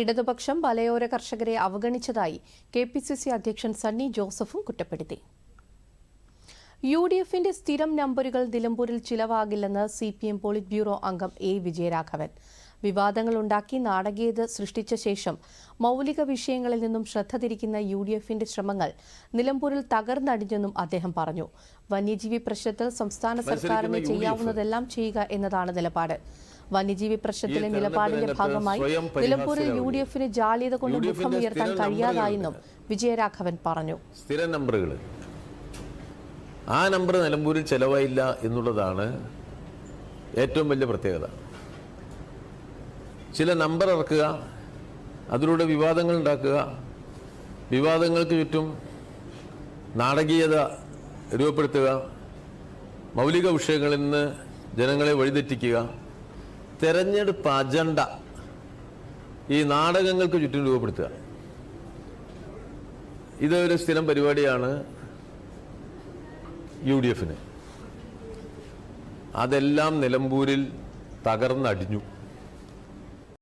ഇടതുപക്ഷം മലയോര കർഷകരെ അവഗണിച്ചതായി കെ പി സി സി അധ്യക്ഷൻ സണ്ണി ജോസഫും കുറ്റപ്പെടുത്തി. യു ഡി എഫിന്റെ സ്ഥിരം നമ്പറുകൾ നിലമ്പൂരിൽ ചിലവാകില്ലെന്ന് C P M polit bureau അംഗം എ വിജയരാഘവൻ. വിവാദങ്ങളുണ്ടാക്കി നാടകീയത സൃഷ്ടിച്ച ശേഷം മൗലിക വിഷയങ്ങളിൽ നിന്നും ശ്രദ്ധ തിരിക്കുന്ന യു ഡി എഫിന്റെ ശ്രമങ്ങൾ നിലമ്പൂരിൽ തകർന്നടിഞ്ഞെന്നും അദ്ദേഹം പറഞ്ഞു. വന്യജീവി പ്രശ്നത്തിൽ സംസ്ഥാന സർക്കാരിന് ചെയ്യാവുന്നതെല്ലാം ചെയ്യുക എന്നതാണ് നിലപാട്. വന്യജീവി പ്രശ്നത്തിലെ നിലപാടിന്റെ ഭാഗമായി നിലമ്പൂരിൽ യു ഡി എഫിന് ജാള്യത കൊണ്ട് മുഖം ഉയർത്താൻ കഴിയാതായെന്നും വിജയരാഘവൻ പറഞ്ഞു. സ്ഥിര നമ്പറുകൾ. ആ നമ്പർ നിലമ്പൂരിൽ ചെലവായില്ല എന്നുള്ളതാണ് ഏറ്റവും വലിയ പ്രത്യേകത. ചില നമ്പർ ഇറക്കുക അതിലൂടെ വിവാദങ്ങൾ ഉണ്ടാക്കുക വിവാദങ്ങൾക്ക് ചുറ്റും നാടകീയത രൂപപ്പെടുത്തുക മൗലിക വിഷയങ്ങളിൽ നിന്ന് ജനങ്ങളെ വഴിതെറ്റിക്കുക തെരഞ്ഞെടുപ്പ് അജണ്ട. ഈ നാടകങ്ങൾക്ക് ചുറ്റും രൂപപ്പെടുത്തുക. ഇതൊരു സ്ഥിരം പരിപാടിയാണ് യു ഡി എഫിന്. അതെല്ലാം നിലമ്പൂരിൽ തകർന്നടിഞ്ഞു.